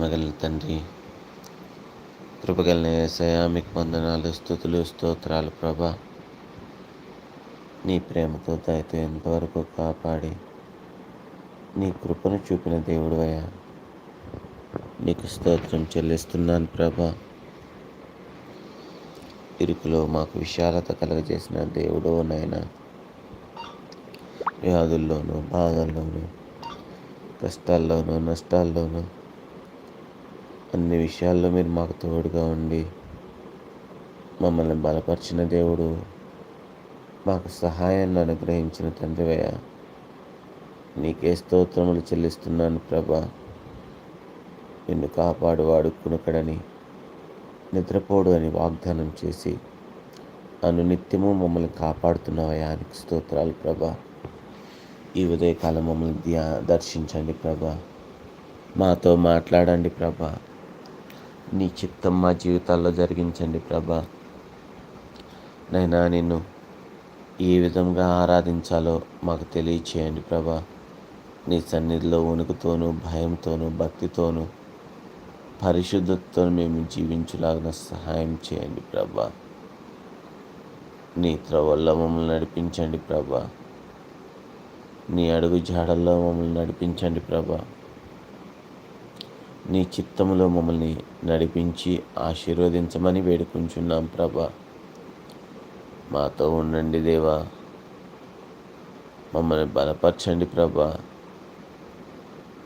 ప్రేమగల తండ్రి కృపగలన ఏసయా మీకు వందనాలు స్థుతులు స్తోత్రాలు ప్రభా. నీ ప్రేమతో దయతో ఎంతవరకు కాపాడి నీ కృపను చూపిన దేవుడు అయ్యా. నీకు స్తోత్రం చెల్లిస్తున్నాను ప్రభా. ఇరుకులో మాకు విశాలత కలగజేసిన దేవుడు నాయన. వ్యాధుల్లోనూ బాధల్లోనూ కష్టాల్లోనూ నష్టాల్లోనూ అన్ని విషయాల్లో మీరు మాకు తోడుగా ఉండి మమ్మల్ని బలపరిచిన దేవుడు మాకు సహాయాన్ని అనుగ్రహించిన తండ్రివయ్య నీకే స్తోత్రములు చెల్లిస్తున్నాను ప్రభా. నిన్ను కాపాడు కునుకడని నిద్రపోడు అని వాగ్దానం చేసి అనునిత్యము మమ్మల్ని కాపాడుతున్నావయ్యా నీకు స్తోత్రాలు ప్రభా. ఈ ఉదయకాలం మమ్మల్ని ధ్యా దర్శించండి ప్రభా. మాతో మాట్లాడండి ప్రభా. నీ చిత్తం మా జీవితాల్లో జరిగించండి ప్రభా. నైనా నిన్ను ఏ విధంగా ఆరాధించాలో మాకు తెలియచేయండి ప్రభా. నీ సన్నిధిలో ఉనుకుతోనూ భయంతోనూ భక్తితోనూ పరిశుద్ధతతో మేము జీవించులాగిన సహాయం చేయండి ప్రభా. నీ త్రవల్లో మమ్మల్ని నడిపించండి ప్రభా. నీ అడుగు జాడల్లో మమ్మల్ని నడిపించండి ప్రభా. నీ చిత్తములో మమ్మల్ని నడిపించి ఆశీర్వదించమని వేడుకుంటున్నాం ప్రభా. మాతో ఉండండి దేవా. మమ్మల్ని బలపరచండి ప్రభా.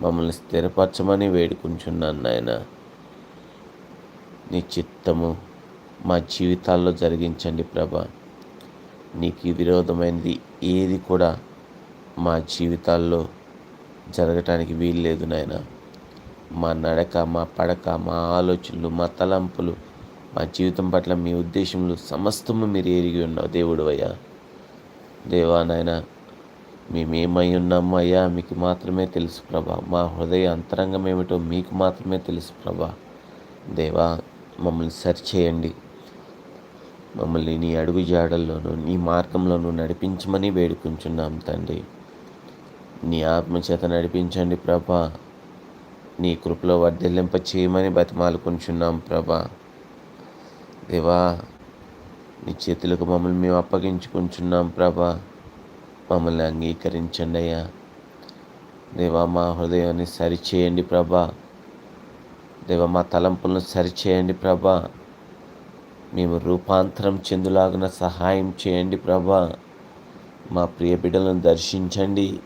మమ్మల్ని స్థిరపరచమని వేడుకుంటున్నాను నాయన. నీ చిత్తము మా జీవితాల్లో జరిగించండి ప్రభా. నీకు విరోధమైనది ఏది కూడా మా జీవితాల్లో జరగటానికి వీల్లేదు నాయనా. మా నడక మా పడక మా ఆలోచనలు మా తలంపులు మా జీవితం పట్ల మీ ఉద్దేశంలో సమస్తము మీరు ఎరిగి ఉన్నావు. దేవుడు అయ్యా. దేవా నాయన మేమేమై ఉన్నాము అయ్యా? మీకు మాత్రమే తెలుసు ప్రభా. మా హృదయ అంతరంగం ఏమిటో మీకు మాత్రమే తెలుసు ప్రభా. దేవా మమ్మల్ని సరిచేయండి. మమ్మల్ని నీ అడుగు జాడల్లోనూ నీ మార్గంలోనూ నడిపించమని వేడుకుంటున్నాం తండ్రి. నీ ఆత్మచేత నడిపించండి ప్రభా. నీ కృపలో వర్ధిల్లింప చేయమని బతిమాలుకుంటున్నాం ప్రభా. దేవా నీ చేతులకు మమ్మల్ని మేము అప్పగించుకుంటున్నాం ప్రభా. మమ్మల్ని అంగీకరించండి అయ్యా. దేవా మా హృదయాన్ని సరిచేయండి ప్రభా. దేవా మా తలంపులను సరిచేయండి ప్రభా. మేము రూపాంతరం చెందులాగిన సహాయం చేయండి ప్రభా. మా ప్రియ బిడ్డలను దర్శించండి.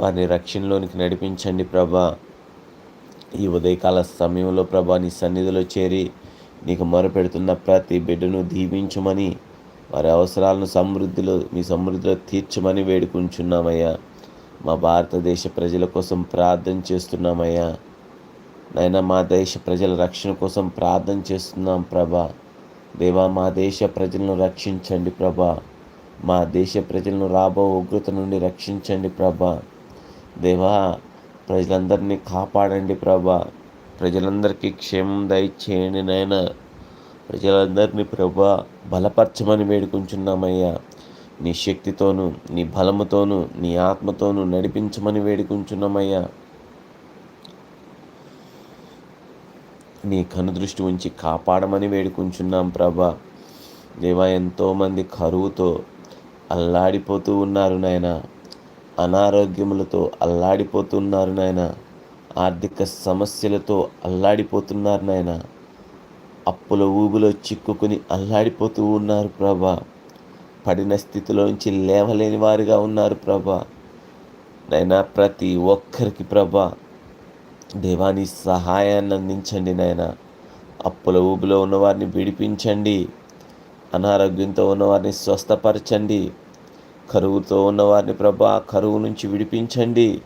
వారిని రక్షణలోనికి నడిపించండి ప్రభా. ఈ ఉదయకాల సమయంలో ప్రభా నీ సన్నిధిలో చేరి నీకు మొరపెడుతున్న ప్రతి బిడ్డను దీవించమని వారి అవసరాలను సమృద్ధిలో మీ సమృద్ధిలో తీర్చమని వేడుకుంటున్నామయ్యా. మా భారతదేశ ప్రజల కోసం ప్రార్థన చేస్తున్నామయ్యా. నైనా మా దేశ ప్రజల రక్షణ కోసం ప్రార్థన చేస్తున్నాం ప్రభా. దేవా మా దేశ ప్రజలను రక్షించండి ప్రభా. మా దేశ ప్రజలను రాబో ఉగ్రత నుండి రక్షించండి ప్రభా. దేవా ప్రజలందరినీ కాపాడండి ప్రభా. ప్రజలందరికీ క్షేమం దయచేయండి నాయన. ప్రజలందరినీ ప్రభా బలపరచమని వేడుకుంటున్నామయ్యా. నీ శక్తితోనూ నీ బలముతోనూ నీ ఆత్మతోనూ నడిపించమని వేడుకుంటున్నామయ్యా. నీ కనుదృష్టి ఉంచి కాపాడమని వేడుకుంటున్నాం ప్రభా. దేవా ఎంతోమంది కరువుతో అల్లాడిపోతూ ఉన్నారు నాయనా. అనారోగ్యములతో అల్లాడిపోతున్నారు నాయన. ఆర్థిక సమస్యలతో అల్లాడిపోతున్నారు నాయన. అప్పుల ఊబిలో చిక్కుకుని అల్లాడిపోతూ ఉన్నారు ప్రభా. పడిన స్థితిలోంచి లేవలేని వారిగా ఉన్నారు ప్రభా. నైనా ప్రతి ఒక్కరికి ప్రభా దేవాని సహాయాన్ని అందించండి నాయన. అప్పుల ఊబిలో ఉన్నవారిని విడిపించండి. అనారోగ్యంతో ఉన్నవారిని స్వస్థపరచండి. కరువుతో ఉన్నవారిని ప్రభా కరువు నుంచి విడిపించండి.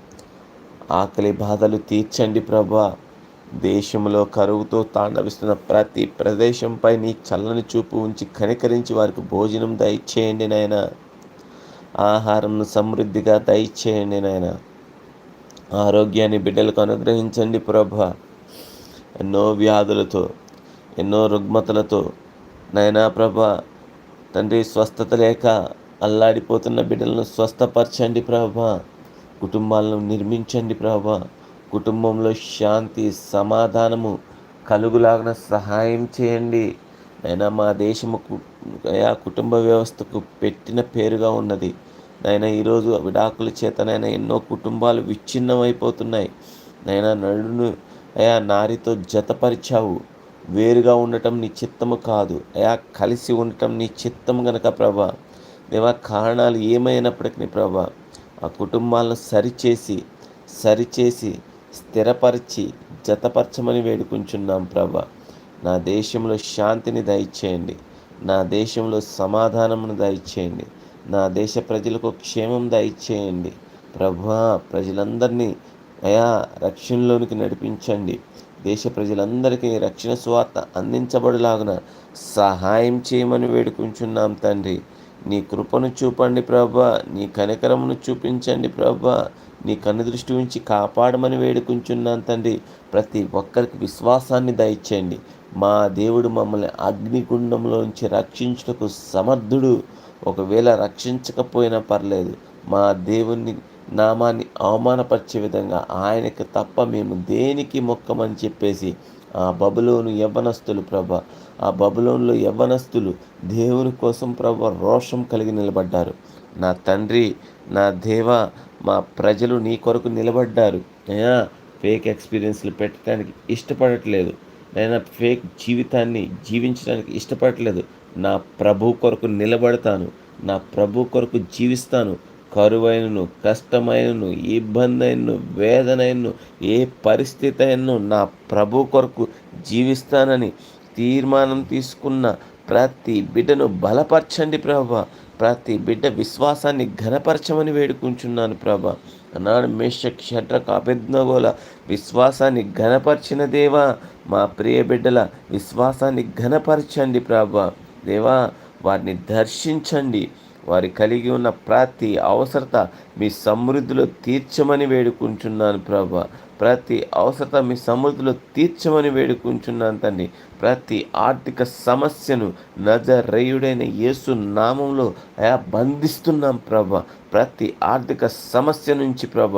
ఆకలి బాధలు తీర్చండి ప్రభా. దేశంలో కరువుతో తాండవిస్తున్న ప్రతి ప్రదేశంపై నీ చల్లని చూపు ఉంచి కనికరించి వారికి భోజనం దయచేయండి నాయన. ఆహారం సమృద్ధిగా దయచేయండి నాయన. ఆరోగ్యాన్ని బిడ్డలకు అనుగ్రహించండి ప్రభ. ఎన్నో వ్యాధులతో ఎన్నో రుగ్మతలతో నైనా ప్రభ తండ్రి స్వస్థత లేక అల్లాడిపోతున్న బిడ్డలను స్వస్థపరచండి ప్రభా. కుటుంబాలను నిర్మించండి ప్రభా. కుటుంబంలో శాంతి సమాధానము కలుగులాగిన సహాయం చేయండి. అయినా మా దేశము అయా కుటుంబ వ్యవస్థకు పెట్టిన పేరుగా ఉన్నది. నైనా ఈరోజు విడాకుల చేతనైనా ఎన్నో కుటుంబాలు విచ్ఛిన్నమైపోతున్నాయి. నైనా నడును అయా నారితో జతపరిచావు. వేరుగా ఉండటం నీ చిత్తము కాదు. అయా కలిసి ఉండటం నీ చిత్తము గనక ప్రభా. దేవా కారణాలు ఏమైనప్పటికీ ప్రభా ఆ కుటుంబాలను సరిచేసి సరిచేసి స్థిరపరిచి జతపరచమని వేడుకుంటున్నాం ప్రభా. నా దేశంలో శాంతిని దయచేయండి. నా దేశంలో సమాధానమును దయచేయండి. నా దేశ ప్రజలకు క్షేమం దయచేయండి. ప్రభా ప్రజలందరినీ అయా రక్షణలోనికి నడిపించండి. దేశ ప్రజలందరికీ రక్షణ స్వార్థ అందించబడులాగున సహాయం చేయమని వేడుకుంటున్నాం తండ్రి. నీ కృపను చూపండి ప్రభా నీ కనికరమును చూపించండి ప్రభా నీ కన్ను దృష్టి ఉంచి కాపాడమని వేడుకుంటున్నాను తండ్రి. ప్రతి ఒక్కరికి విశ్వాసాన్ని దయచేయండి. మా దేవుడు మమ్మల్ని అగ్నిగుండంలోంచి రక్షించుటకు సమర్థుడు. ఒకవేళ రక్షించకపోయినా పర్లేదు. మా దేవుని నామాన్ని అవమానపరిచే విధంగా ఆయనకు తప్ప మేము దేనికి మొక్కమని చెప్పేసి ఆ బబులోను యవ్వనస్తులు ప్రభ ఆ బబులోన్లో యవ్వనస్తులు దేవుని కోసం ప్రభు రోషం కలిగి నిలబడ్డారు. నా తండ్రి నా దేవ మా ప్రజలు నీ కొరకు నిలబడ్డారు. అయినా ఫేక్ ఎక్స్పీరియన్స్లు పెట్టడానికి ఇష్టపడట్లేదు. నేను ఫేక్ జీవితాన్ని జీవించడానికి ఇష్టపడట్లేదు. నా ప్రభు కొరకు నిలబడతాను. నా ప్రభు కొరకు జీవిస్తాను. కరువైనను కష్టమైనను ఇబ్బంది అయినను వేదనైనను ఏ పరిస్థితి అయినను నా ప్రభు కొరకు జీవిస్తానని తీర్మానం తీసుకున్న ప్రతి బిడ్డను బలపరచండి ప్రభా. ప్రతి బిడ్డ విశ్వాసాన్ని ఘనపరచమని వేడుకుంటున్నాను ప్రభా. అన్నాడు మేషక్ షట్రక్ అభిజ్ఞగోల విశ్వాసాన్ని ఘనపరిచిన దేవా మా ప్రియ బిడ్డల విశ్వాసాన్ని ఘనపరచండి ప్రభా. దేవా వారిని దర్శించండి. వారి కలిగి ఉన్న ప్రతి అవసరత మీ సమృద్ధిలో తీర్చమని వేడుకుంటున్నాను ప్రభా. ప్రతి అవసరత మీ సమృద్ధిలో తీర్చమని వేడుకుంటున్నాను తండ్రి. ప్రతి ఆర్థిక సమస్యను నజరేయుడైన యేసు నామంలో బంధిస్తున్నాం ప్రభ. ప్రతి ఆర్థిక సమస్య నుంచి ప్రభ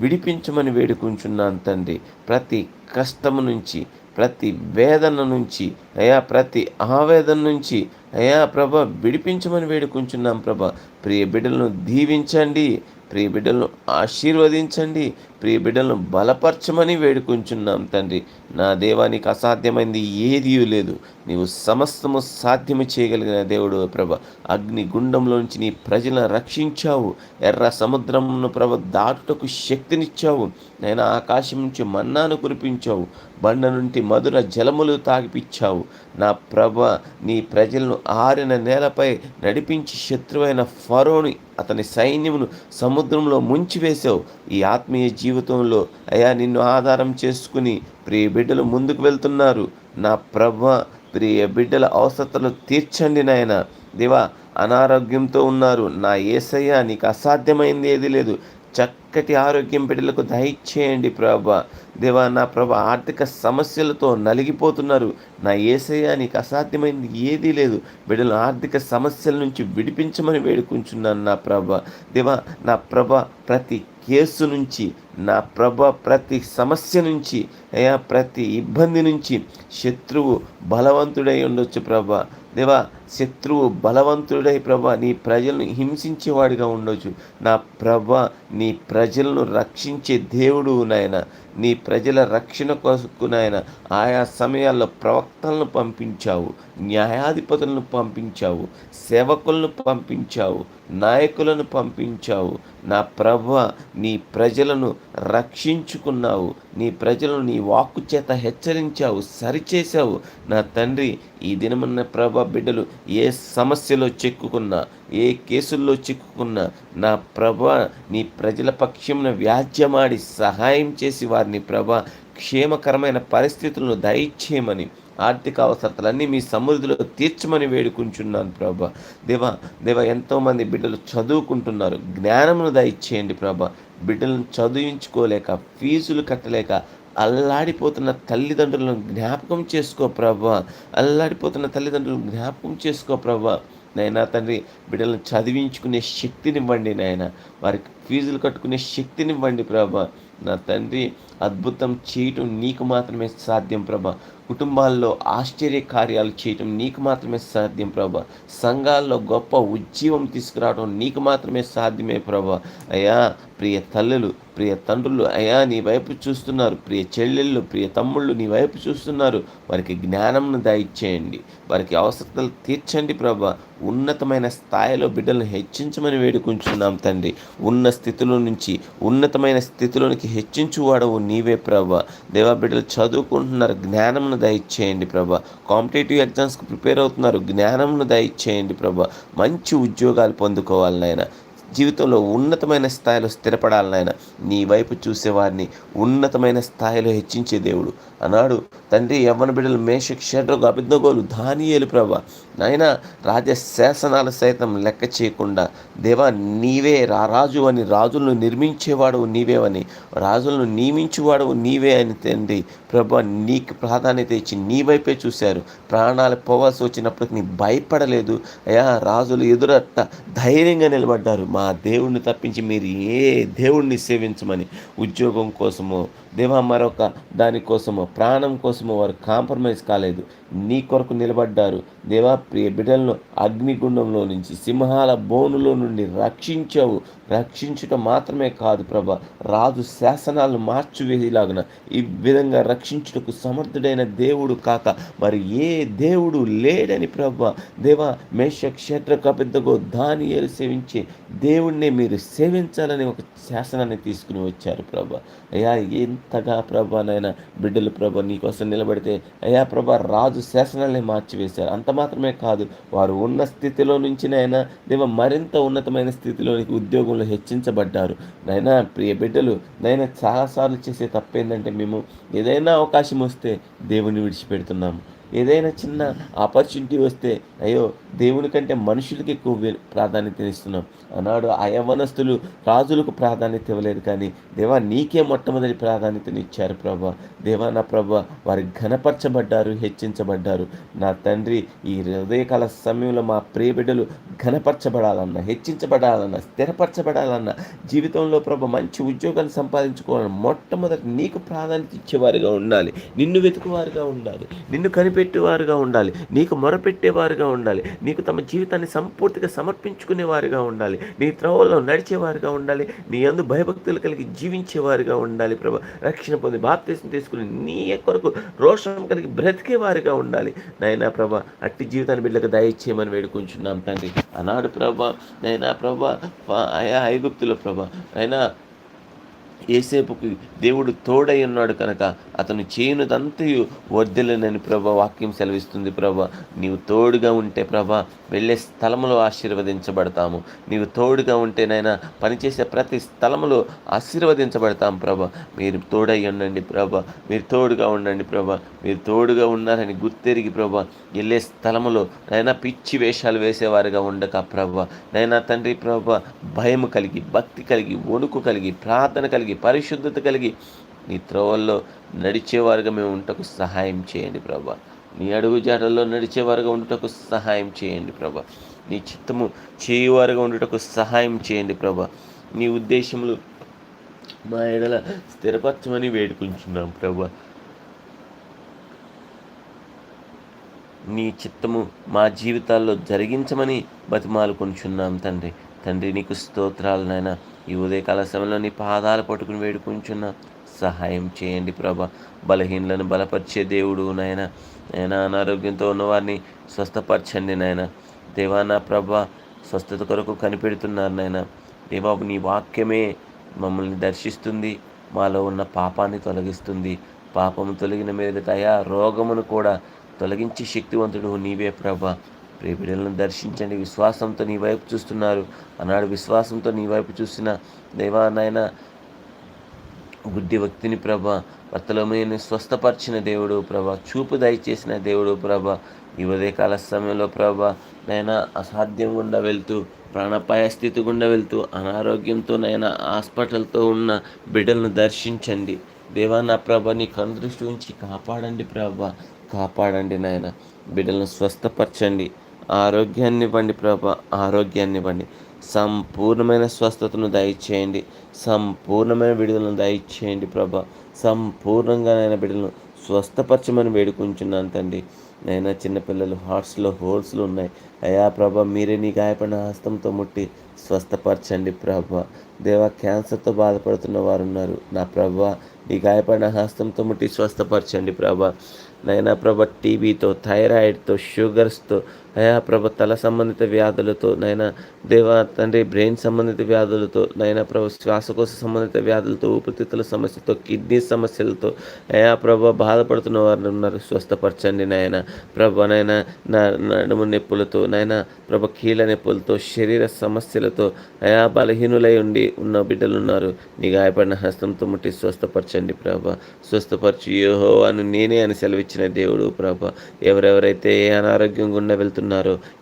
విడిపించమని వేడుకుంటున్నాను తండ్రి. ప్రతి కష్టము నుంచి ప్రతి వేదన నుంచి అయా ప్రతి ఆవేదన నుంచి అయా ప్రభ విడిపించమని వేడుకుంటున్నాం ప్రభ. ప్రియ బిడ్డలను దీవించండి ప్రియ బిడ్డలను ఆశీర్వదించండి ప్రియ బిడ్డలను బలపరచమని వేడుకుంటున్నాం తండ్రి. నా దేవానికి అసాధ్యమైంది ఏదీ లేదు. నీవు సమస్తము సాధ్యము చేయగలిగిన దేవుడు ప్రభ. అగ్ని గుండంలోంచి నీ ప్రజలను రక్షించావు. ఎర్ర సముద్రమును ప్రభ దాటుటకు శక్తినిచ్చావు. నేను ఆకాశం నుంచి మన్నాను కురిపించావు. బండ నుండి మధుర జలములు తాగిపించావు నా ప్రభ నీ ప్రజలను ఆరిన నేలపై నడిపించి శత్రువైన ఫరోని అతని సైన్యమును సముద్రంలో ముంచివేశావు. ఈ ఆత్మీయ జీవితంలో అయా నిన్ను ఆధారం చేసుకుని ప్రియ బిడ్డలు ముందుకు వెళ్తున్నారు. నా ప్రభ ప్రియ బిడ్డల అవసరతలు తీర్చండి నాయన. దేవా అనారోగ్యంతో ఉన్నారు. నా ఏసయ్య నీకు అసాధ్యమైంది ఏది లేదు. చక్కటి ఆరోగ్యం బిడ్డలకు దయచేయండి ప్రభా. దేవా నా ప్రభ ఆర్థిక సమస్యలతో నలిగిపోతున్నారు. నా ఏసయ్య నీకు అసాధ్యమైంది ఏదీ లేదు. బిడ్డలు ఆర్థిక సమస్యల నుంచి విడిపించమని వేడుకుంటున్నాను నా ప్రభ. దేవా నా ప్రభ ప్రతి కేసు నుంచి నా ప్రభ ప్రతి సమస్య నుంచి అయా ప్రతి ఇబ్బంది నుంచి శత్రువు బలవంతుడై ఉండొచ్చు ప్రభ. దేవా శత్రువు బలవంతుడై ప్రభ నీ ప్రజలను హింసించేవాడిగా ఉండొచ్చు. నా ప్రభ నీ ప్రజలను రక్షించే దేవుడు నాయన. నీ ప్రజల రక్షణ కొరకు నాయన ఆయా సమయాల్లో ప్రవక్తలను పంపించావు. న్యాయాధిపతులను పంపించావు సేవకులను పంపించావు నాయకులను పంపించావు. నా ప్రభ నీ ప్రజలను రక్షించుకున్నావు. నీ ప్రజలను నీ వాక్కు చేత హెచ్చరించావు సరిచేశావు. నా తండ్రి ఈ దినమన్న ప్రభ బిడ్డలు ఏ సమస్యలో చిక్కుకున్నా ఏ కేసుల్లో చిక్కుకున్నా నా ప్రభ నీ ప్రజల పక్షమున వ్యాజ్యమాడి సహాయం చేసి వారిని ప్రభ క్షేమకరమైన పరిస్థితులను దయచేయమని ఆర్థిక అవసరతలన్నీ మీ సమృద్ధిలో తీర్చమని వేడుకుంటున్నాను ప్రభా. దేవా దేవ ఎంతోమంది బిడ్డలు చదువుకుంటున్నారు. జ్ఞానమును దయచేయండి ప్రభా. బిడ్డలను చదివించుకోలేక ఫీజులు కట్టలేక అల్లాడిపోతున్న తల్లిదండ్రులను జ్ఞాపకం చేసుకో ప్రభా. అల్లాడిపోతున్న తల్లిదండ్రులను జ్ఞాపకం చేసుకో ప్రభా. నైనా తండ్రి బిడ్డలను చదివించుకునే శక్తినివ్వండి నాయన. వారికి ఫీజులు కట్టుకునే శక్తినివ్వండి ప్రభా. నా తండ్రి అద్భుతం చేయటం నీకు మాత్రమే సాధ్యం ప్రభ. కుటుంబాల్లో ఆశ్చర్య కార్యాలు చేయటం నీకు మాత్రమే సాధ్యం ప్రభా. సంఘాల్లో గొప్ప ఉజ్జీవం తీసుకురావడం నీకు మాత్రమే సాధ్యమే ప్రభా. అయ్యా ప్రియ తల్లులు ప్రియ తండ్రులు అయ్యా నీ వైపు చూస్తున్నారు. ప్రియ చెల్లెళ్ళు ప్రియ తమ్ముళ్ళు నీ వైపు చూస్తున్నారు. వారికి జ్ఞానంను దయచేయండి. వారికి అవసరతలు తీర్చండి ప్రభా. ఉన్నతమైన స్థాయిలో బిడ్డలను హెచ్చించమని వేడుకుంటున్నాం తండ్రి. ఉన్న స్థితిలో నుంచి ఉన్నతమైన స్థితిలోనికి హెచ్చించువాడవు నీవే ప్రభా. దేవా బిడ్డలు చదువుకుంటున్నారు. జ్ఞానంను దయచేయండి ప్రభా. కాంపిటేటివ్ ఎగ్జామ్స్కి ప్రిపేర్ అవుతున్నారు. జ్ఞానంను దయచేయండి ప్రభా. మంచి ఉద్యోగాలు పొందుకోవాలి నాయన. జీవితంలో ఉన్నతమైన స్థాయిలో స్థిరపడాలని నీ వైపు చూసేవారిని ఉన్నతమైన స్థాయిలో హెచ్చించే దేవుడు. అన్నాడు తండ్రి యవ్వన బిడ్డలు మేష క్షేత్రకు అభిజ్ఞగోలు దానియేలు ప్రభ. నాయన రాజశాసనాలు సైతం లెక్క చేయకుండా దేవా నీవే రారాజు అని రాజులను నిర్మించేవాడు నీవేవని రాజులను నియమించేవాడు నీవే అని తండ్రి ప్రభ నీకు ప్రాధాన్యత ఇచ్చి నీ వైపే చూశారు. ప్రాణాలు పోవాల్సి వచ్చినప్పటికీ నీ భయపడలేదు. అయా రాజులు ఎదురట్ట ధైర్యంగా నిలబడ్డారు. మా దేవుణ్ణి తప్పించి మీరు ఏ దేవుణ్ణి సేవించమని ఉద్యోగం కోసమో దేవా మరొక దానికోసము ప్రాణం కోసము వారు కాంప్రమైజ్ కాలేదు. నీ కొరకు నిలబడ్డారు. దేవా ప్రియ బిడ్డలను అగ్నిగుండంలో నుంచి సింహాల బోనులో నుండి రక్షించావు. రక్షించటం మాత్రమే కాదు ప్రభ రాజు శాసనాలను మార్చివేలాగున ఈ విధంగా రక్షించుటకు సమర్థుడైన దేవుడు కాక మరి ఏ దేవుడు లేడని ప్రభ దేవా మేష క్షేత్ర కపెద్దగో దానియేలు సేవించే దేవుణ్ణి మీరు సేవించాలని ఒక శాసనాన్ని తీసుకుని వచ్చారు ప్రభా. అయ్యా ఎంతగా ప్రభా నాయన బిడ్డలు ప్రభ నీకోసం నిలబడితే అయ్యా ప్రభ రాజు శాసనాల్ని మార్చివేశారు. అంత మాత్రమే కాదు వారు ఉన్న స్థితిలో నుంచి నైనా దేవ మరింత ఉన్నతమైన స్థితిలోనికి ఉద్యోగంలో హెచ్చించబడ్డారు. నైనా ప్రియ బిడ్డలు నైనా చాలాసార్లు చేసే తప్పేందంటే మేము ఏదైనా అవకాశం వస్తే దేవుని విడిచిపెడుతున్నాము. ఏదైనా చిన్న ఆపర్చునిటీ వస్తే అయ్యో దేవుని కంటే మనుషులకి ఎక్కువ ప్రాధాన్యత ఇస్తున్నాం. ఆనాడు ఆ యవనస్తులు రాజులకు ప్రాధాన్యత ఇవ్వలేదు కానీ దేవా నీకే మొట్టమొదటి ప్రాధాన్యతనిచ్చారు ప్రభా. దేవా నా ప్రభా వారు ఘనపరచబడ్డారు హెచ్చించబడ్డారు. నా తండ్రి ఈ హృదయకాల సమయంలో మా ప్రియ బిడ్డలు ఘనపరచబడాలన్న హెచ్చించబడాలన్న స్థిరపరచబడాలన్న జీవితంలో ప్రభ మంచి ఉద్యోగాన్ని సంపాదించుకోవాలని మొట్టమొదటి నీకు ప్రాధాన్యత ఇచ్చేవారుగా ఉండాలి. నిన్ను వెతుకువారుగా ఉండాలి. నిన్ను కనిపెట్టేవారుగా ఉండాలి. నీకు మొరపెట్టేవారుగా ఉండాలి. నీకు తమ జీవితాన్ని సంపూర్తిగా సమర్పించుకునేవారుగా ఉండాలి. నీ త్రోవల్లో నడిచేవారుగా ఉండాలి. నీ అందు భయభక్తులు కలిగి జీవించేవారుగా ఉండాలి ప్రభ. రక్షణ పొంది బాప్తీసం తీసుకుని నీ కొరకు రోషం కలిగి బ్రతికేవారుగా ఉండాలి. నైనా ప్రభ అట్టి జీవితాన్ని బిడ్డలకు దయచేయమని వేడుకుంటున్నాం తండ్రి. అన్నాడు ప్రభ నైనా ప్రభ అయా ఐగుప్తుల ప్రభ అయినా ఏసేపుకి దేవుడు తోడై ఉన్నాడు కనుక అతను చేయనుదంతయు వర్ధిల్లనని ప్రభ వాక్యం సెలవిస్తుంది ప్రభ. నీవు తోడుగా ఉంటే ప్రభ వెళ్ళే స్థలములో ఆశీర్వదించబడతాము. నీవు తోడుగా ఉంటేనైనా పనిచేసే ప్రతి స్థలములో ఆశీర్వదించబడతాం ప్రభ. మీరు తోడై ఉండండి ప్రభ. మీరు తోడుగా ఉండండి ప్రభ. మీరు తోడుగా ఉన్నారని గుర్తెరిగి ప్రభ వెళ్ళే స్థలములో నైనా పిచ్చి వేషాలు వేసేవారుగా ఉండక ప్రభ. నైనా తండ్రి ప్రభ భయం కలిగి భక్తి కలిగి వణుకు కలిగి ప్రార్థన కలిగి పరిశుద్ధత కలిగి నీ త్రోవల్లో నడిచేవారుగా మేము ఉంటకు సహాయం చేయండి ప్రభా. నీ అడుగు జాటల్లో నడిచేవారుగా ఉండుటకు సహాయం చేయండి ప్రభా. నీ చిత్తము చేయువారుగా ఉండుటకు సహాయం చేయండి ప్రభా. నీ ఉద్దేశములు మా ఎడల స్థిరపరచమని వేడుకుంటున్నాం ప్రభా. నీ చిత్తము మా జీవితాల్లో జరిగించమని బతిమాలుకొంచున్నాం తండ్రి. తండ్రి నీకు స్తోత్రాలు నాయన. ఈ ఉదయకాల సమయంలో నీ పాదాలు పట్టుకుని వేడుకుంటున్నాం. సహాయం చేయండి ప్రభ. బలహీనలను బలపరిచే దేవుడు నాయన. నాయన అనారోగ్యంతో ఉన్నవారిని స్వస్థపరచండి నాయన. దేవా నా ప్రభ స్వస్థత కొరకు కనిపెడుతున్నారు నాయన. దేవాబు నీ వాక్యమే మమ్మల్ని దర్శిస్తుంది మాలో ఉన్న పాపాన్ని తొలగిస్తుంది. పాపము తొలగిన మీద తయా రోగమును కూడా తొలగించి శక్తివంతుడు నీవే ప్రభ. ప్రియబిడలను దర్శించండి విశ్వాసంతో నీ వైపు చూస్తున్నారు. అన్నాడు విశ్వాసంతో నీ వైపు చూసిన దేవా నాయన గుడ్డి వ్యక్తిని ప్రభ వర్తలమైన స్వస్థపరిచిన దేవుడు ప్రభ చూపు దయచేసిన దేవుడు ప్రభ ఈ ఉదయకాల సమయంలో ప్రభ నైనా అసాధ్యం గుండా వెళ్తూ ప్రాణపాయ స్థితి గుండా వెళ్తూ అనారోగ్యంతో నైనా హాస్పిటల్తో ఉన్న బిడ్డలను దర్శించండి. దేవా నా ప్రభ నీ కందృష్టి ఉంచి కాపాడండి ప్రభ కాపాడండి నాయన బిడ్డలను స్వస్థపరచండి. ఆరోగ్యాన్ని ఇవ్వండి ప్రభ ఆరోగ్యాన్ని ఇవ్వండి. సంపూర్ణమైన స్వస్థతను దయచేయండి. సంపూర్ణమైన విడుదలను దయచేయండి ప్రభ. సంపూర్ణంగా నైనా బిడ్డలను స్వస్థపరచమని వేడుకుంటున్నాను తండ్రి. నైనా చిన్నపిల్లలు హార్ట్స్లో హోల్స్లు ఉన్నాయి. అయా ప్రభ మీరే నీ గాయపడిన హస్తంతో ముట్టి స్వస్థపరచండి ప్రభ. దేవా క్యాన్సర్తో బాధపడుతున్న వారు ఉన్నారు నా ప్రభ నీ గాయపడిన హస్తంతో ముట్టి స్వస్థపరచండి ప్రభ. నైనా ప్రభ టీబీతో థైరాయిడ్తో షుగర్స్తో అయా ప్రభ తల సంబంధిత వ్యాధులతో నైనా దేవా తండ్రి బ్రెయిన్ సంబంధిత వ్యాధులతో నైనా ప్రభ శ్వాసకోశ సంబంధిత వ్యాధులతో ఊపిరితిత్తుల సమస్యతో కిడ్నీ సమస్యలతో అయా ప్రభ బాధపడుతున్న వారు ఉన్నారు స్వస్థపరచండి నాయన. ప్రభ నైనా నా నడుము నొప్పులతో నైనా ప్రభ కీళ్ళ నొప్పులతో శరీర సమస్యలతో అయా బలహీనులై ఉండి ఉన్న బిడ్డలు ఉన్నారు. నీ గాయపడిన హస్తంతో ముట్టి స్వస్థపరచండి ప్రభ. స్వస్థపరచు యోహో అని నేనే అని సెలవిచ్చిన దేవుడు ప్రభ. ఎవరెవరైతే ఏ అనారోగ్యం గుండా వెళ్తున్నారు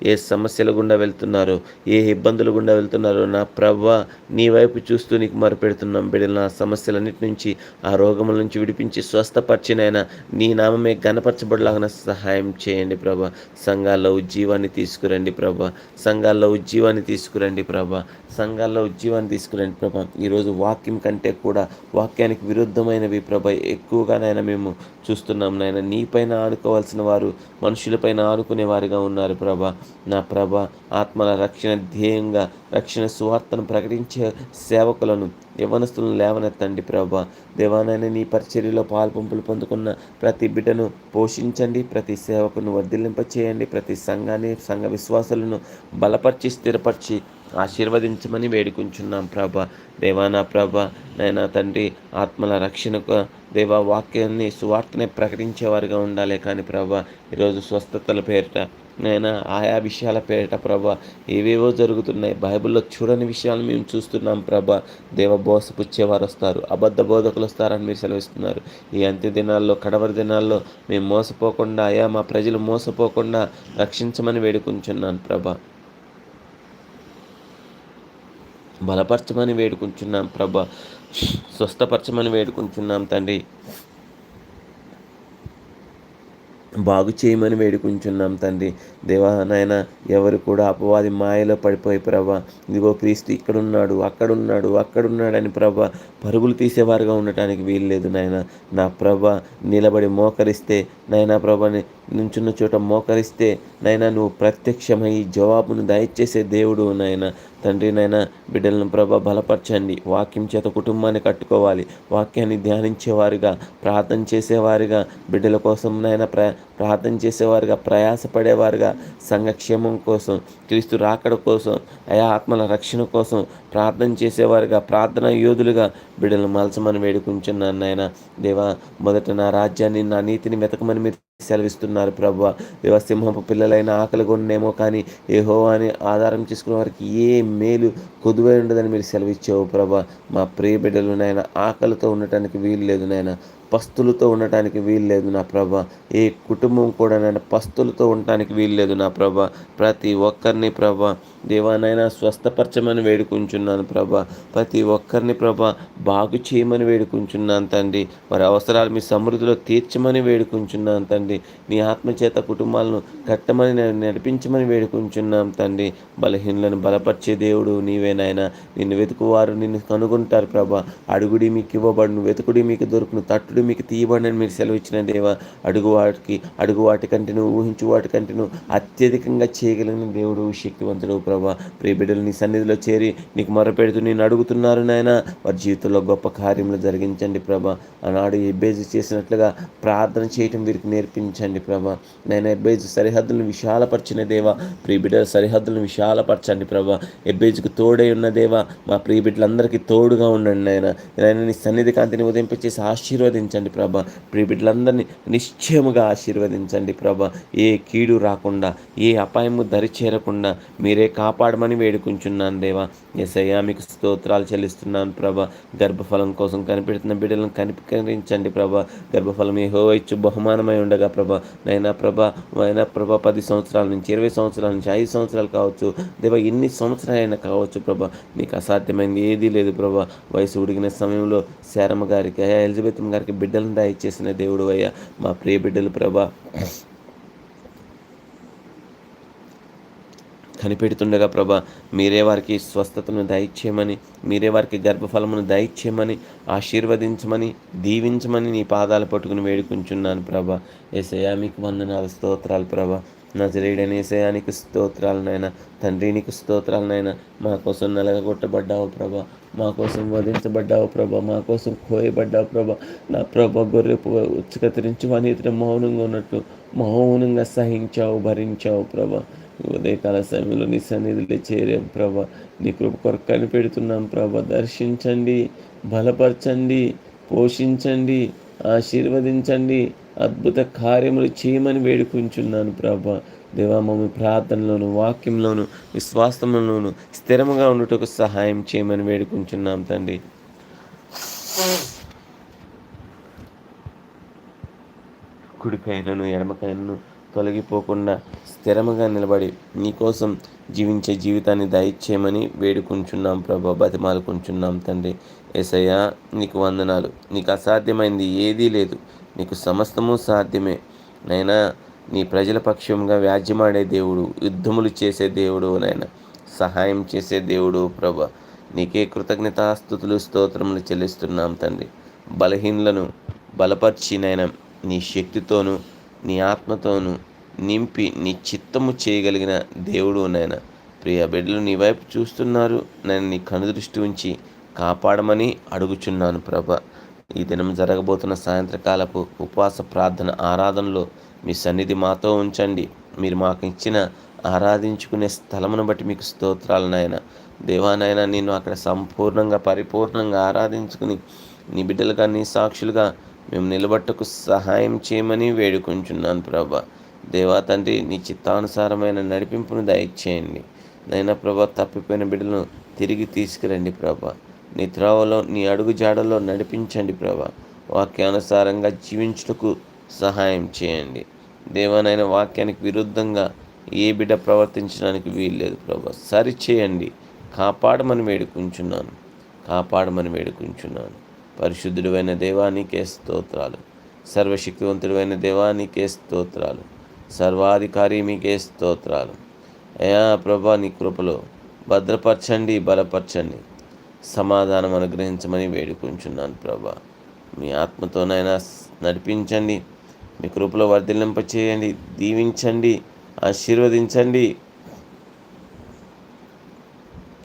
ఏ సమస్యల గుండా వెళ్తున్నారో? ఏ ఇబ్బందుల గుండా వెళ్తున్నారో? నా ప్రభ నీ వైపు చూస్తూ నీకు మరపెడుతున్నాం బిడ్డలు. నా సమస్యలన్నిటి నుంచి ఆ రోగముల నుంచి విడిపించి స్వస్థపరిచినైనా నీ నామమే గణపరచబడలాగా సహాయం చేయండి ప్రభా సంఘాల్లో ఉజ్జీవాన్ని తీసుకురండి ప్రభా సంఘాల్లో ఉజ్జీవాన్ని తీసుకురండి ప్రభా సంఘాల్లో ఉద్యమాన్ని తీసుకురండి ప్రభ. ఈరోజు వాక్యం కంటే కూడా వాక్యానికి విరుద్ధమైనవి ప్రభ. ఎక్కువగానైనా మేము చూస్తున్నాం నాయన. నీపైన ఆనుకోవాల్సిన వారు మనుషులపైన ఆనుకునే వారిగా ఉన్నారు ప్రభ. నా ప్రభ ఆత్మల రక్షణ ధ్యేయంగా రక్షణ సువార్తను ప్రకటించే సేవకులను యవనస్తులను లేవనెత్తండి ప్రభ. దేవానైనా నీ పరిచర్యలో పాల్పంపులు పొందుకున్న ప్రతి బిడ్డను పోషించండి ప్రతి సేవకును వర్ధిల్లింపచేయండి ప్రతి సంఘాన్ని సంఘ విశ్వాసాలను బలపరిచి స్థిరపరిచి ఆశీర్వదించమని వేడుకుంటున్నాం ప్రభ. దేవానా ప్రభ నైనా తండ్రి ఆత్మల రక్షణకు దేవా వాక్యాన్ని సువార్తనే ప్రకటించేవారుగా ఉండాలి కానీ ప్రభ ఈరోజు స్వస్థతల పేరిట నైనా ఆయా విషయాల పేరిట ప్రభ ఏవేవో జరుగుతున్నాయి. బైబిల్లో చూడని విషయాలు మేము చూస్తున్నాం ప్రభ. దేవ బోసపుచ్చేవారు వస్తారు అబద్ధ బోధకులు వస్తారని మీరు సెలవిస్తున్నారు. ఈ అంత్య దినాల్లో కడవరి దినాల్లో మేము మోసపోకుండా అయా మా ప్రజలు మోసపోకుండా రక్షించమని వేడుకుంటున్నాను ప్రభ. బలపరచమని వేడుకుంటున్నాం ప్రభ. స్వస్థపరచమని వేడుకుంటున్నాం తండ్రి. బాగు చేయమని వేడుకుంటున్నాం తండ్రి. దేవా నాయన ఎవరు కూడా అపవాది మాయలో పడిపోయి ప్రభా. ఇదిగో క్రీస్తు ఇక్కడున్నాడు అక్కడున్నాడు అక్కడున్నాడని ప్రభ. పరుగులు తీసేవారుగా ఉండటానికి వీలు లేదు నాయన. నా ప్రభ నిలబడి మోకరిస్తే నాయన ప్రభని నుంచున్న చోట మోకరిస్తే నైనా నువ్వు ప్రత్యక్షమై జవాబును దయచేసే దేవుడు నాయన. తండ్రి నైనా బిడ్డలను ప్రభ బలపరచండి. వాక్యం చేత కుటుంబాన్ని కట్టుకోవాలి. వాక్యాన్ని ధ్యానించేవారుగా ప్రార్థన చేసేవారుగా బిడ్డల కోసం నైనా ప్ర ప్రార్థన చేసేవారుగా ప్రయాసపడేవారుగా సంఘక్షేమం కోసం క్రీస్తు రాకడ కోసం అయా ఆత్మల రక్షణ కోసం ప్రార్థన చేసేవారుగా ప్రార్థన యోధులుగా బిడ్డలు మలసమని వేడుకుంటున్నాను నాయన. దేవా మొదట నా రాజ్యాన్ని నా నీతిని వెతకమని మీరు సెలవిస్తున్నారు ప్రభు దేవసింహపు పిల్లలైన ఆకలి కొన్నేమో కానీ ఏహో అని ఆధారం చేసుకున్న వారికి ఏ మేలు కొదువై ఉండదని మీరు సెలవిచ్చావు ప్రభా మా ప్రియ బిడ్డలు నాయన ఆకలితో ఉండటానికి వీలు లేదు నాయన. పస్తులతో ఉండటానికి వీలు లేదు నా ప్రభ. ఏ కుటుంబం కూడా నేను పస్తులతో ఉండటానికి వీలు లేదు నా ప్రభ. ప్రతి ఒక్కరిని ప్రభ దేవానైనా స్వస్థపరచమని వేడుకుంటున్నాను ప్రభ. ప్రతి ఒక్కరిని ప్రభ బాగు చేయమని వేడుకుంటున్నాను తండ్రి. వారి అవసరాలు మీ సమృద్ధిలో తీర్చమని వేడుకుంటున్నాను తండ్రి. నీ ఆత్మచేత కుటుంబాలను కట్టమని నేను నడిపించమని వేడుకుంటున్నాం తండ్రి. బలహీనులను బలపరిచే దేవుడు నీవేనాయన నిన్ను వెతుకువారు నిన్ను కనుగొంటారు ప్రభ. అడుగుడి మీకు ఇవ్వబడును వెతుకుడి మీకు దొరుకును తట్టుడు మీకు తీయబడినని మీరు సెలవు ఇచ్చిన దేవ అడుగు వాటికి అడుగు వాటికంటేను ఊహించు వాటికంటే అత్యధికంగా చేయగలిగిన దేవుడు శక్తివంతుడు ప్రభా. ప్రియ బిడ్డలు నీ సన్నిధిలో చేరి నీకు మొరపెడుతూ నేను అడుగుతున్నారు నాయన. వారి జీవితంలో గొప్ప కార్యములు జరిగించండి ప్రభా. ఆనాడు ఎబ్బేజు చేసినట్లుగా ప్రార్థన చేయటం వీరికి నేర్పించండి ప్రభా. నేను ఎబ్బేజు సరిహద్దులను విశాలపరిచిన దేవ ప్రియ బిడ్డల సరిహద్దులను విశాలపరచండి ప్రభా. ఎబ్బేజుకు తోడై ఉన్న దేవ మా ప్రియ బిడ్డలందరికీ తోడుగా ఉండండి నాయన. నేను నీ సన్నిధి కాంతిని ఉదయింపచేసి ఆశీర్వదించండి. ప్రభా. ప్రియ బిడ్డలందరినీ నిశ్చయముగా ఆశీర్వదించండి ప్రభా. ఏ కీడు రాకుండా ఏ అపాయము దరి చేరకుండా మీరే కాపాడమని వేడుకుంటున్నాను దేవా. ఎసయ్యా మీకు స్తోత్రాలు చెల్లిస్తున్నాను ప్రభా. గర్భఫలం కోసం కనిపెడుతున్న బిడ్డలను కనిపించండి ప్రభా. గర్భఫలం ఏ ఇచ్చు బహుమానమై ఉండగా ప్రభ. నైనా ప్రభ అయినా ప్రభ పది సంవత్సరాల నుంచి ఇరవై సంవత్సరాల నుంచి ఐదు సంవత్సరాలు కావచ్చు దేవా ఎన్ని సంవత్సరాలైనా కావచ్చు ప్రభా. మీకు అసాధ్యమైంది ఏదీ లేదు ప్రభా. వయసు ఉడిగిన సమయంలో శారమ్మ గారికి ఎలిజబెత్ గారికి బిడ్డలను దయచేసిన దేవుడు అయ్యా మా ప్రియ బిడ్డలు ప్రభా. కనిపెడుతుండగా ప్రభా మీరే వారికి స్వస్థతను దయచేయమని మీరే వారికి గర్భఫలమును దయచేయమని ఆశీర్వదించమని దీవించమని నీ పాదాలు పట్టుకుని వేడుకుంటున్నాను ప్రభా. ఏసయా మీకు వందనాలు స్తోత్రాలు ప్రభా. నజరేడని ఏసయానికి స్తోత్రాలనైనా తండ్రి నీకు స్తోత్రాలనైనా మా కోసం నలగొట్టబడ్డావు ప్రభా. మా కోసం వధించబడ్డావు ప్రభా. మా కోసం కోయబడ్డావు ప్రభా. నా ప్రభా గొర్రె ఉచ్చు కత్తిరించి వాని మౌనంగా ఉన్నట్టు మౌనంగా సహించావు భరించావు ప్రభా. ఉదయకాల సమయంలో నీ సన్నిధిలో చేరాం ప్రభా. నీ కృప కొరకు కనిపెడుతున్నాం ప్రభా. దర్శించండి బలపరచండి పోషించండి ఆశీర్వదించండి అద్భుత కార్యములు చేయమని వేడుకుంటున్నాను ప్రభా. దేవా మమ్మల్ని ప్రార్థనలోను వాక్యంలోను విశ్వాసంలోను స్థిరముగా ఉండుటకు సహాయం చేయమని వేడుకుంటున్నాం తండ్రి. కుడికైనను ఎడమకైనను తొలగిపోకుండా స్థిరముగా నిలబడి నీకోసం జీవించే జీవితాన్ని దయచేయమని వేడుకుంటున్నాం ప్రభా. బతిమాలుకుంటున్నాం తండ్రి. ఏసయ్యా నీకు వందనాలు. నీకు అసాధ్యమైంది ఏదీ లేదు. నీకు సమస్తము సాధ్యమే. నైనా నీ ప్రజల పక్షంగా వ్యాజ్యమాడే దేవుడు యుద్ధములు చేసే దేవుడు నాయన సహాయం చేసే దేవుడు ప్రభ. నీకే కృతజ్ఞతాస్థుతులు స్తోత్రములు చెల్లిస్తున్నాం తండ్రి. బలహీనలను బలపరిచినైనా నీ శక్తితోనూ నీ ఆత్మతోనూ నింపి నీ చిత్తము చేయగలిగిన దేవుడు నాయన. ప్రియ బిడ్డలు నీ వైపు చూస్తున్నారు. నేను నీ కనుదృష్టి ఉంచి కాపాడమని అడుగుచున్నాను ప్రభ. ఈ దినం జరగబోతున్న సాయంత్రకాలపు ఉపవాస ప్రార్థన ఆరాధనలో మీ సన్నిధి మాతో ఉంచండి. మీరు మాకు ఇచ్చిన ఆరాధించుకునే స్థలమును బట్టి మీకు స్తోత్రాలు నాయన. దేవానాయన నేను అక్కడ సంపూర్ణంగా పరిపూర్ణంగా ఆరాధించుకుని నీ బిడ్డలుగా నీ సాక్షులుగా మేము నిలబట్టకు సహాయం చేయమని వేడుకుంటున్నాను ప్రభా. దేవా తండ్రి నీ చిత్తానుసారమైన నడిపింపును దయచేయండి. నైనా ప్రభా తప్పిపోయిన బిడ్డలను తిరిగి తీసుకురండి ప్రభా. నీ త్రోవలో నీ అడుగు జాడలో నడిపించండి ప్రభా. వాక్యానుసారంగా జీవించుటకు సహాయం చేయండి. దేవనైన వాక్యానికి విరుద్ధంగా ఏ బిడ్డ ప్రవర్తించడానికి వీల్లేదు ప్రభా. సరిచేయండి. కాపాడమని వేడుకుంటున్నాను కాపాడమని వేడుకుంటున్నాను పరిశుద్ధుడైన దేవానికే స్తోత్రాలు. సర్వశక్తివంతుడైన దేవానికే స్తోత్రాలు. సర్వాధికారి మీకే స్తోత్రాలు. అయా ప్రభా నీ కృపలో భద్రపరచండి బలపరచండి. సమాధానం అనుగ్రహించమని వేడుకుంటున్నాను ప్రభా. మీ ఆత్మతోనైనా నడిపించండి. మీ కృపలో వర్ధిల్లింప చేయండి దీవించండి. ఆశీర్వదించండి.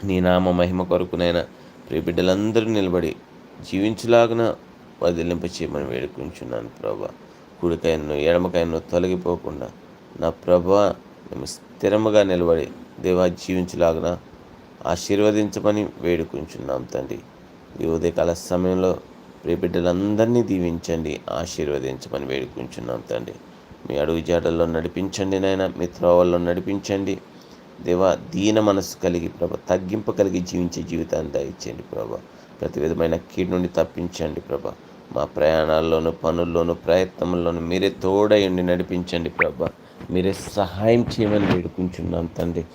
నీ నామ మహిమ కొరకునైనా ప్రియ బిడ్డలందరూ నిలబడి జీవించులాగున వదిలింప చేయమని వేడుకుంటున్నాను ప్రభా. కుడికైనను ఎడమకైనను తొలగిపోకుండా నా ప్రభా మేము స్థిరముగా నిలబడి దేవా జీవించలాగున ఆశీర్వదించమని వేడుకుంటున్నాం తండ్రి. ఈ ఉదయకాల సమయంలో బిడ్డలందరినీ దీవించండి ఆశీర్వదించమని వేడుకుంటున్నాం తండ్రి. మీ అడుగు జాడల్లో నడిపించండి నాయన మీ త్రోవల్లో నడిపించండి. దేవా దీన మనసు కలిగి ప్రభ తగ్గింపు కలిగి జీవించే జీవితాన్ని దయచేయండి ప్రభా. ప్రతి విధమైన కీడు నుండి తప్పించండి ప్రభ. మా ప్రయాణాల్లోనూ పనుల్లోనూ ప్రయత్నంలోనూ మీరే తోడయండి నడిపించండి ప్రభ. మీరే సహాయం చేయమని వేడుకుంటున్నాం తండ్రి.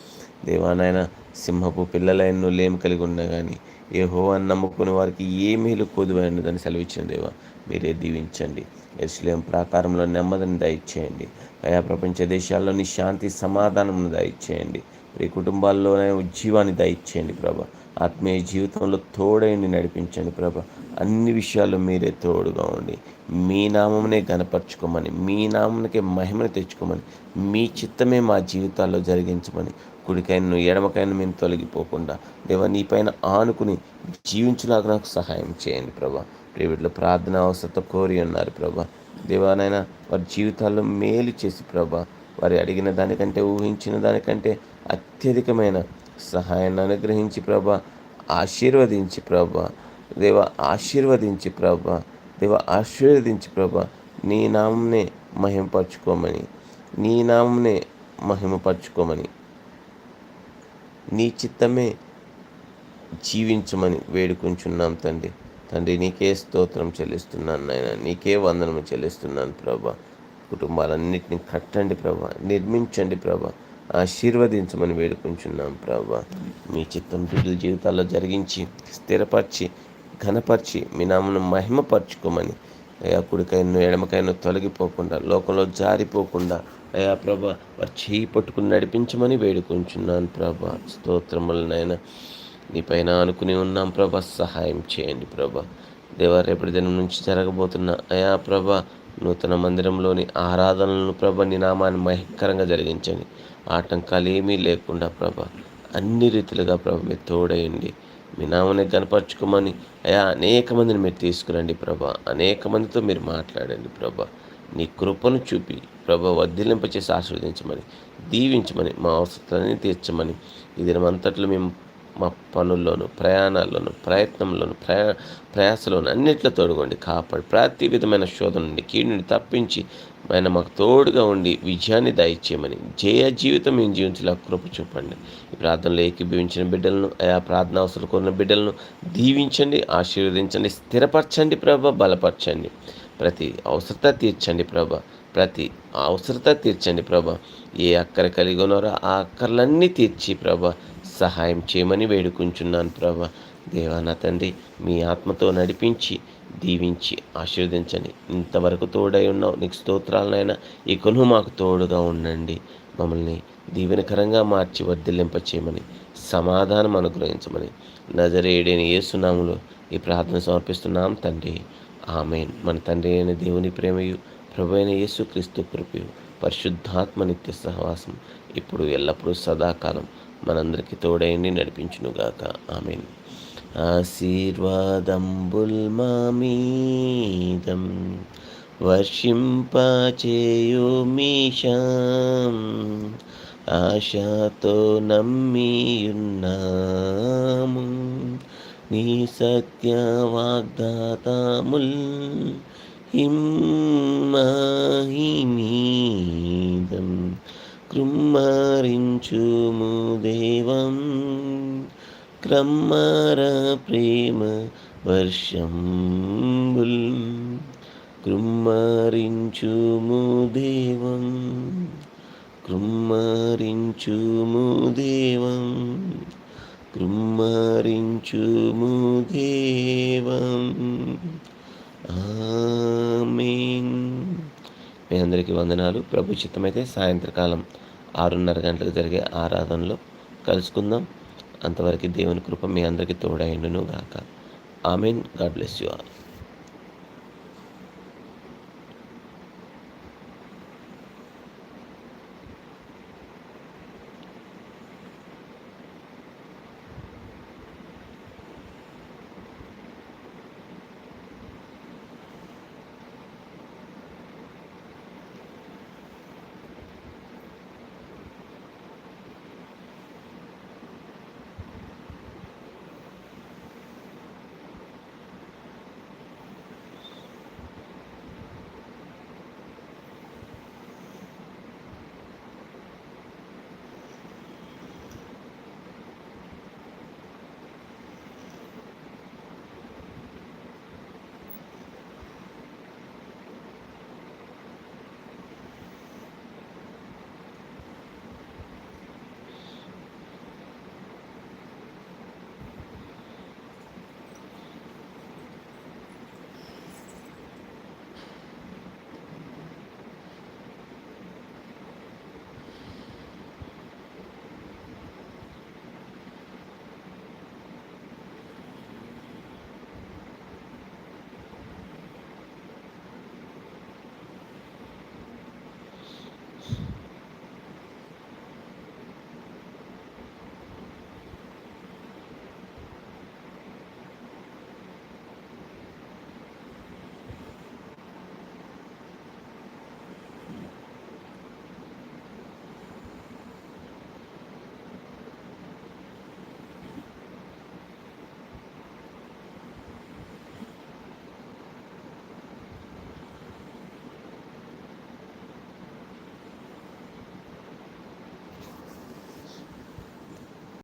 దేవానాయన సింహపు పిల్లలైన నువ్వులేమి కలిగి ఉన్నా కానీ ఏ అని నమ్ముకునే వారికి ఏ మేలు దాన్ని సెలవిచ్చిన దేవా. మీరే దీవించండి. ఎస్లేం ప్రాకారంలో నెమ్మదిని దయచేయండి అయా ప్రపంచ దేశాల్లోని శాంతి సమాధానం దయచేయండి మీ కుటుంబాల్లోనే ఉజ్జీవాన్ని దయచేయండి ప్రభా. ఆత్మీయ జీవితంలో తోడైండి నడిపించండి ప్రభ. అన్ని విషయాల్లో మీరే తోడుగా ఉండి మీ నామమునే గనపరచుకోమని మీ నామకే మహిమను తెచ్చుకోమని మీ చిత్తమే మా జీవితాల్లో జరిగించమని కుడికైనను ఎడమకైన మేము తొలగిపోకుండా దేవ నీ పైన ఆనుకుని జీవించులాగా నాకు సహాయం చేయండి ప్రభా. ప్రేవిట్లో ప్రార్థన అవసరత కోరి ఉన్నారు ప్రభా. దేవానైనా వారి జీవితాల్లో మేలు చేసి ప్రభా వారి అడిగిన దానికంటే ఊహించిన దానికంటే అత్యధికమైన సహాయాన్ని అనుగ్రహించి ప్రభా ఆశీర్వదించి ప్రభా దేవ ఆశీర్వదించి ప్రభా దేవ ఆశీర్వదించి ప్రభా నీ నామంనే మహిమపరచుకోమని నీ నామంనే మహిమపరచుకోమని నీ చిత్తమే జీవించమని వేడుకుంటున్నాం తండ్రి. తండ్రి నీకే స్తోత్రం చెల్లిస్తున్నాను నాయన. నీకే వందనము చెల్లిస్తున్నాను ప్రభా. కుటుంబాలన్నింటినీ కట్టండి ప్రభా. నిర్మించండి ప్రభా. ఆశీర్వదించమని వేడుకుంటున్నాం ప్రభా. మీ చిత్తం బిడ్డల జీవితాల్లో జరిగించి స్థిరపరిచి ఘనపరిచి మీ నామను మహిమపరచుకోమని అయ్యా కుడికైనా ఎడమకైనా తొలగిపోకుండా లోకంలో జారిపోకుండా అయా ప్రభ వారు చేయి పట్టుకుని నడిపించమని వేడుకుంటున్నాను ప్రభా. స్తోత్రములనైనా నీ పైన అనుకుని ఉన్నాం ప్రభ. సహాయం చేయండి ప్రభ. దేవ రేపటి దినం నుంచి జరగబోతున్న అయా ప్రభ నూతన మందిరంలోని ఆరాధనలను ప్రభ నినామాన్ని మహికరంగా జరిగించండి. ఆటంకాలు ఏమీ లేకుండా ప్రభ అన్ని రీతిలుగా ప్రభ మీరు తోడయండి. మీ నామని కనపరచుకోమని అయా అనేక మందిని మీరు తీసుకురండి ప్రభా. అనేక మందితో మీరు మాట్లాడండి ప్రభా. నీ కృపను చూపి ప్రభా వర్ధిలింపచేసి ఆశీర్వదించమని దీవించమని మా అవసరాన్ని తీర్చమని ఈ దినమంతట్లో మేము మా పనుల్లోనూ ప్రయాణాల్లోనూ ప్రయత్నంలోను ప్రయా ప్రయాసలోను అన్నిట్లో తోడుకోండి కాపాడి ప్రతి విధమైన శోధన నుండి కీడు నుండి తప్పించి ఆయన మాకు తోడుగా ఉండి విజయాన్ని దయచేయమని జయ జీవితం మేము జీవించేలా కృప చూపండి. ఈ ప్రార్థనలో ఏకీభవించిన బిడ్డలను ఆయా ప్రార్థన అవసరం కోరిన బిడ్డలను దీవించండి ఆశీర్వదించండి స్థిరపరచండి ప్రభ బలపరచండి. ప్రతి అవసరత తీర్చండి ప్రభ ప్రతి అవసరత తీర్చండి ప్రభ. ఏ అక్కర కలిగి ఉన్నారో ఆ అక్కర్లన్నీ తీర్చి ప్రభ సహాయం చేయమని వేడుకుంటున్నాను ప్రభ. దేవానా తండ్రి మీ ఆత్మతో నడిపించి దీవించి ఆశీర్వదించండి. ఇంతవరకు తోడై ఉన్నావు. నీకు స్తోత్రాలనైనా ఇకను మాకు తోడుగా ఉండండి. మమ్మల్ని దీవెనకరంగా మార్చి వర్ధిల్లింప చేయమని సమాధానం అనుగ్రహించమని నజరేడని ఏసునాములో ఈ ప్రార్థన సమర్పిస్తున్నాం తండ్రి. ఆమెన్. మన తండ్రి అయిన దేవుని ప్రేమయు ప్రభు అయిన యేసుక్రీస్తు కృపయు పరిశుద్ధాత్మ నిత్య సహవాసం ఇప్పుడు ఎల్లప్పుడూ సదాకాలం మనందరికీ తోడైండి నడిపించునుగాక. ఆమెను. ఆశీర్వాదంబుల్ మామీదం వర్షింపచేయు మీషాం ఆశతో నమ్మియున్నాము నీ సత్య వాగ్దాతముల్ హిమ్మహిమీదం కృమ్మరించుము దేవం క్రమ్మర ప్రేమ వర్షంబుల్ కృమ్మరించుము దేవం కృమ్మరించుము దేవం కృమ్మరించుము దేవం ఆమేన్ మీ అందరికీ వందనాలు. ప్రభు చిత్తమైతే సాయంత్రకాలం ఆరున్నర గంటలకు జరిగే ఆరాధనలో కలుసుకుందాం. అంతవరకు దేవుని కృప మీ అందరికీ తోడైండును గాక amen. God bless you all.